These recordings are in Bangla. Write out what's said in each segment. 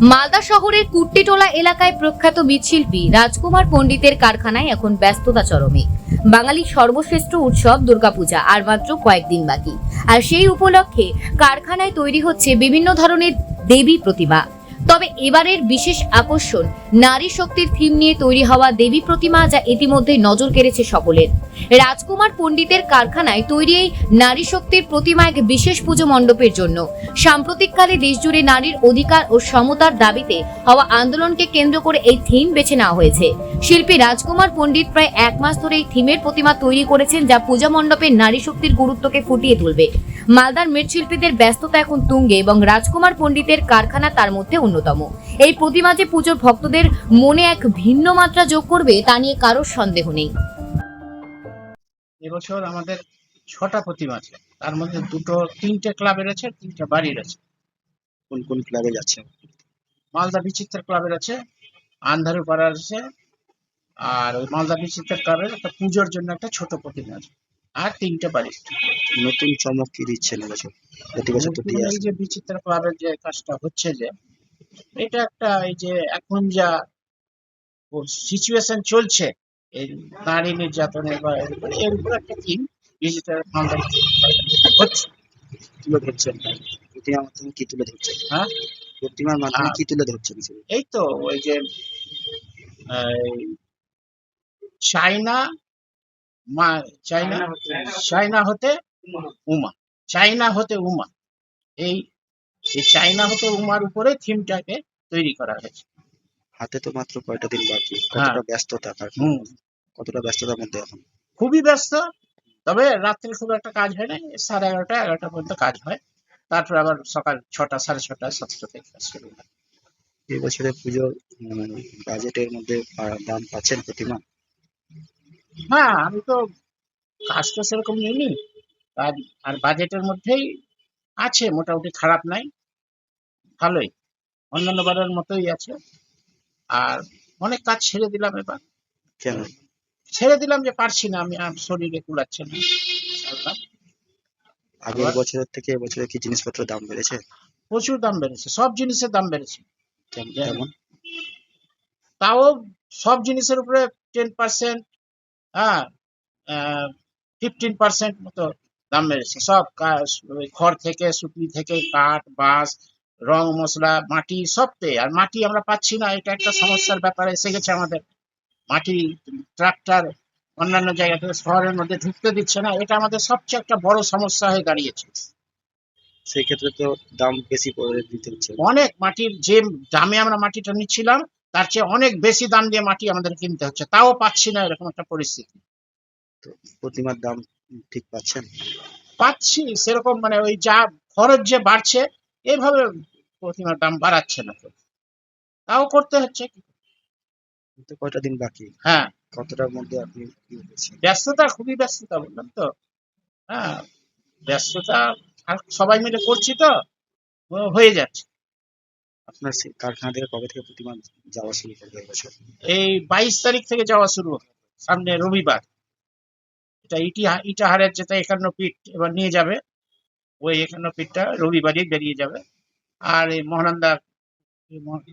মালদা শহরের কুট্টিটোলা এলাকায় প্রখ্যাত মৃৎশিল্পী রাজকুমার পণ্ডিতের কারখানায় এখন ব্যস্ততা চরমে। বাঙালির সর্বশ্রেষ্ঠ উৎসব দুর্গাপূজা, আর মাত্র কয়েকদিন বাকি। আর সেই উপলক্ষে কারখানায় তৈরি হচ্ছে বিভিন্ন ধরনের দেবী প্রতিমা। তবে এবারের বিশেষ আকর্ষণ, নারী শক্তির থিম নিয়ে তৈরি হওয়া দেবী প্রতিমা যা ইতিমধ্যেই নজর কেড়েছে সকলের। রাজকুমার পণ্ডিতের কারখানায় তৈরি এই নারী শক্তির প্রতিমা এক বিশেষ পুজো মণ্ডপের জন্য। সাম্প্রতিককালে দেশজুড়ে নারীর অধিকার ও সমতার দাবিতে হওয়া আন্দোলনকে কেন্দ্র করে এই থিম বেছে নেওয়া হয়েছে। শিল্পী রাজকুমার পণ্ডিত প্রায় এক মাস ধরে এই থিমের প্রতিমা তৈরি করেছেন যা পূজা মণ্ডপের নারী শক্তির গুরুত্বকে ফুটিয়ে তুলবে। মালদার মৃৎশিল্পীদের ব্যস্ততা এখন তুঙ্গে এবং রাজকুমার পণ্ডিতের কারখানা তার মধ্যে অন্যতম। এই প্রতিমা যে পুজোর ভক্তদের মনে এক ভিন্ন মাত্রা যোগ করবে তা নিয়ে কারোর সন্দেহ নেই। এবছর আমাদের ছটা প্রতিমা আছে। তার মধ্যে দুটো তিনটে ক্লাবের আছে তিনটে বাড়ির আছে। কোন কোন ক্লাবে যাচ্ছে? মালদা বিচিত্র ক্লাবের আছে আন্ধারু পাড়ার আছে আর ওই মালদা বিচিত্র ক্লাবের একটা পুজোর জন্য একটা ছোট প্রতিমা আছে। আর তিনটে বাড়ির নতুন চমক কি দিচ্ছেন এবছর প্রতি বছর তো দিয়ে এই যে বিচিত্র ক্লাবের যে কাজটা হচ্ছে যে এটা একটা এই যে এখন যা সিচুয়েশন চলছে এই নারী নির্যাতনের বা এর উপর একটা থিম মালদা হচ্ছে। তুলে ধরছেন প্রতিমার মাধ্যমে কি তুলে ধরছেন? হ্যাঁ? প্রতিমার মাধ্যমে। কি তুলে ধরছেন? এই তো ওই যে চায়না মা চায়না? চায়না হতে উমা। চায়না হতে উমা। এই এই চায়না হতে উমার উপরে থিমটাকে তৈরি করা হয়েছে। হাতে তো মাত্র কয়টা দিন বাকি? হ্যাঁ। কতটা ব্যস্ততা কতটা ব্যস্ততার মধ্যে এখন? খুবই ব্যস্ত। তবে রাত্রে খুব একটা কাজ হয় না। সাড়ে এগারোটা এগারোটা পর্যন্ত কাজ হয়। তারপর আবার সকাল ছটা সাড়ে ছটা সাতটা থেকে কাজ শুরু হয়। এই বছরে পুজোর বাজেটের মধ্যে দাম পাচ্ছেন প্রতিমা? হ্যাঁ আমি তো কাজ তো সেরকম নিইনি কাজ আর বাজেটের মধ্যেই আছে মোটামুটি খারাপ নাই। ভালোই অন্যান্য বারের মতোই আছে। আর অনেক কাজ ছেড়ে দিলাম এবার। কেন? ছেড়ে দিলাম যে পারছি না আমি আর শরীরে কুলাচ্ছে না। আগের বছরের থেকে এবছরে কি জিনিসপত্রের দাম বেড়েছে? প্রচুর দাম বেড়েছে সব জিনিসের দাম বেড়েছে। তাও সব জিনিসের উপরে টেন পার্সেন্ট হ্যাঁ ফিফটিন পার্সেন্ট মতো দাম বেড়েছে। সব খড় থেকে সুতলি থেকে কাঠ বাঁশ রং মশলা মাটি সবতে। আর মাটি আমরা পাচ্ছি না এটা একটা সমস্যার ব্যাপার এসে গেছে আমাদের। মাটি ট্রাক্টর অন্যান্য জায়গা থেকে শহরের মধ্যে ঢুকতে দিচ্ছে না এটা আমাদের সবচেয়ে একটা বড় সমস্যা হয়ে দাঁড়িয়েছে। সেই ক্ষেত্রে তো দাম বেশি করে দিতে হচ্ছে। অনেক মাটির যে দামে আমরা মাটিটা নিচ্ছিলাম তার চেয়ে অনেক বেশি দাম দিয়ে মাটি আমাদের কিনতে হচ্ছে। তাও পাচ্ছি না এরকম একটা পরিস্থিতি। প্রতিমার দাম ঠিক পাচ্ছেন পাচ্ছি সেরকম মানে ওই যা খরচ যে বাড়ছে এইভাবে প্রতিমার দাম বাড়াচ্ছে না তো। তাও করতে হচ্ছে। কিন্তু কয়টা দিন বাকি? হ্যাঁ। কতটার মধ্যে আপনি ব্যস্ততা খুবই ব্যস্ততা বললাম তো। হ্যাঁ ব্যস্ততা সবাই মিলে করছি তো হয়ে যাচ্ছে। আপনার কারখানা থেকে কবে থেকে প্রতিমা যাওয়া শুরু করবে এবছর এই বাইশ তারিখ থেকে যাওয়া শুরু সামনে রবিবার। এটা ইটিহা ইটাহারের যেটা একান্ন পিঠ এবার নিয়ে যাবে ওই একান্ন পিঠটা রবিবারই বেরিয়ে যাবে। আর এই মহানন্দা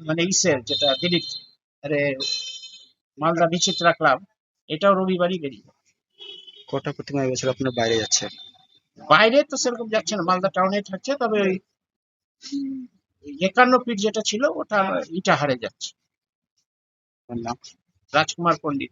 মানে ইসের যেটা দিলীপ আরে মালদা বিচিত্রা ক্লাব এটাও রবিবারই বেরিয়ে যাবে। কটা প্রতিমা এবছর আপনার বাইরে যাচ্ছে? বাইরে তো সেরকম যাচ্ছে না মালদা টাউনে থাকছে তবে ওই একান্ন ফিট যেটা ছিল ওটা ইটা হারে যাচ্ছে। রাজকুমার পণ্ডিত।